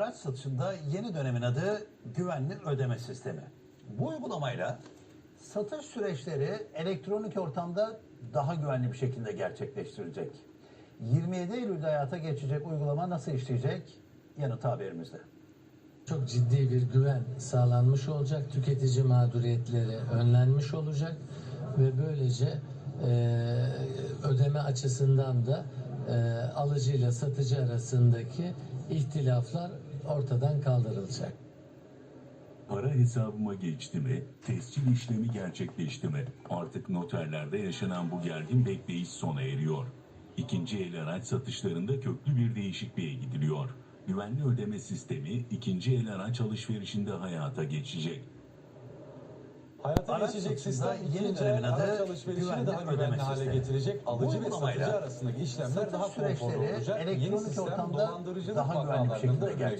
Araç satışında yeni dönemin adı güvenli ödeme sistemi. Bu uygulamayla satış süreçleri elektronik ortamda daha güvenli bir şekilde gerçekleştirilecek. 27 Eylül'de hayata geçecek uygulama nasıl işleyecek? Yanıtı haberimizde. Çok ciddi bir güven sağlanmış olacak. Tüketici mağduriyetleri önlenmiş olacak ve böylece e, ödeme açısından da e, alıcıyla satıcı arasındaki ihtilaflar ortadan kaldırılacak. Para hesabıma geçti mi? Tescil işlemi gerçekleşti mi? Artık noterlerde yaşanan bu gergin bekleyiş sona eriyor. İkinci el araç satışlarında köklü bir değişikliğe gidiliyor. Güvenli ödeme sistemi ikinci el araç alışverişinde hayata geçecek. Hayata Araç geçecek satışında sistem yeni ikinci dönemin adı araç alışverişini güvenli daha ödeme güvenli hale sistemi. getirecek. Bu Alıcı ve uygulamayla satıcı arasındaki işlemler Satış daha konforlu süreçleri olacak. Yeni elektronik sistem ortamda dolandırıcılık daha güvenli bir şekilde önüne gerçekleştirecek.